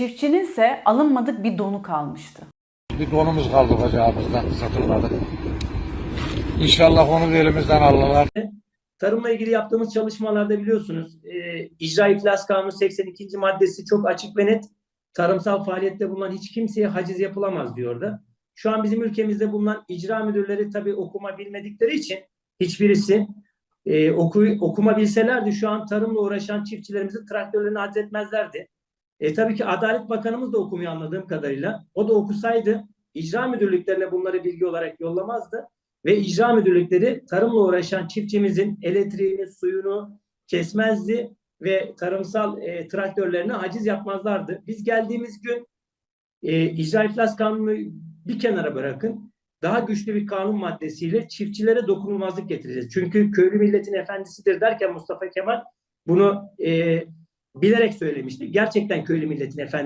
Çiftçinin ise alınmadık bir donu kalmıştı. Bir donumuz kaldı bacağımızdan satılmadı. İnşallah onu da elimizden alırlar. Tarımla ilgili yaptığımız çalışmalarda biliyorsunuz e, İcra İflas Kanunu 82. maddesi çok açık ve net. Tarımsal faaliyette bulunan hiç kimseye haciz yapılamaz diyordu. Şu an bizim ülkemizde bulunan icra müdürleri tabii okuma bilmedikleri için hiçbirisi e, oku, okuma bilselerdi şu an tarımla uğraşan çiftçilerimizin traktörlerini haciz etmezlerdi. E, tabii ki Adalet Bakanımız da okumuyor anladığım kadarıyla. O da okusaydı icra müdürlüklerine bunları bilgi olarak yollamazdı ve icra müdürlükleri tarımla uğraşan çiftçimizin elektriğini, suyunu kesmezdi ve tarımsal e, traktörlerine haciz yapmazlardı. Biz geldiğimiz gün e, icra iflas kanunu bir kenara bırakın. Daha güçlü bir kanun maddesiyle çiftçilere dokunulmazlık getireceğiz. Çünkü köylü milletin efendisidir derken Mustafa Kemal bunu e, bilerek söylemişti. Gerçekten köylü milletin efendisi.